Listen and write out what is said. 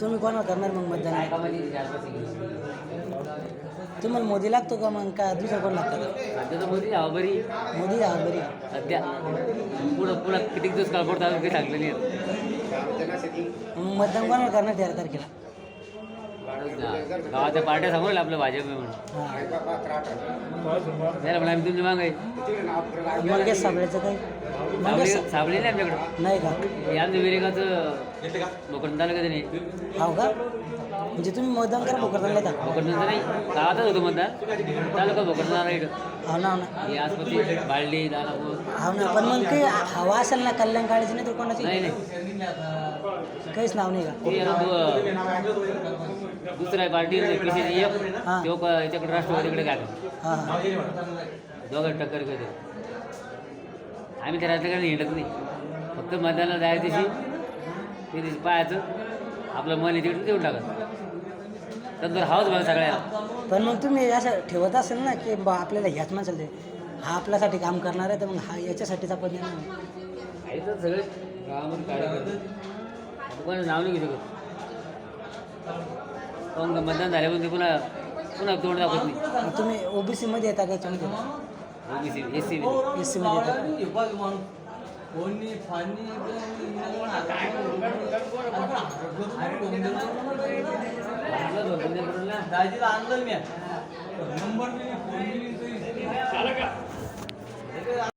तुम्ही कोणाला करणार मग काय मतदान. तुम्हाला मोदी लागतो का मग? का दुसरं कोण लागतं? सध्या तर मोदी हवा बरी. मोदी हा बरी. सध्या. पुढं पुढं किती दिवस काळ पडतो अजून काही सांगलं नाही. मग मतदान कोणाला करणार तेरा तारखेला? गावाच्या पार्ट्या सांगू राहिल्या आपलं भाजप आहे म्हणून. हां. म्हणा आम्ही तुमची माग आहे. मंगेश साबळेचं काही साबळे नाही आमच्याकडं. नाही का? हे आमचं विरेगाचं तालुक्यात नाही हो का म्हणजे तुम्ही मतदान करा येता भोकरदनचं नाही. गावातच होतं मतदान. तालुका भोकरदन आला इकडं. हो ना हो ना. हे बाळडी दानापूर. हो ना पण मग काही हवा असेल ना कल्याण काळाची नाही तर कोणाची? नाही नाही. काहीच नाव नाही का? ते आता दु- दुसरा पार्टी पी सी एफ हां. तो क- याच्याकडे राष्ट्रवादीकडे काय हां हां. दोघं टक्कर करते आम्ही त्या राजकारणी हिंडत नाही. फक्त मतदानाला जायच्या दिवशी ते दिवशी पाहायचं. आपलं मन आहे तिकडे देऊन टाकायचं तर हाच बघा सगळ्याला पण मग तुम्ही असं ठेवत असेल ना की बा आपल्याला ह्याच माणसाला दे. हा आपल्यासाठी काम करणार आहे तर मग हा याच्यासाठीच आपण देणार ना. आहे तर सगळे गावामध्ये कार्यकर्ते. कोणाचं नाव नाही घेऊ शकत. पण मतदान झाल्यापासून ते पुन्हा पुन्हा तोंड दाखवत नाही. मग तुम्ही ओबीसी मध्ये येता का? याच्यामध्ये ઓબીસી એસી એસી ફોનની ફાનની દાજી આંગલ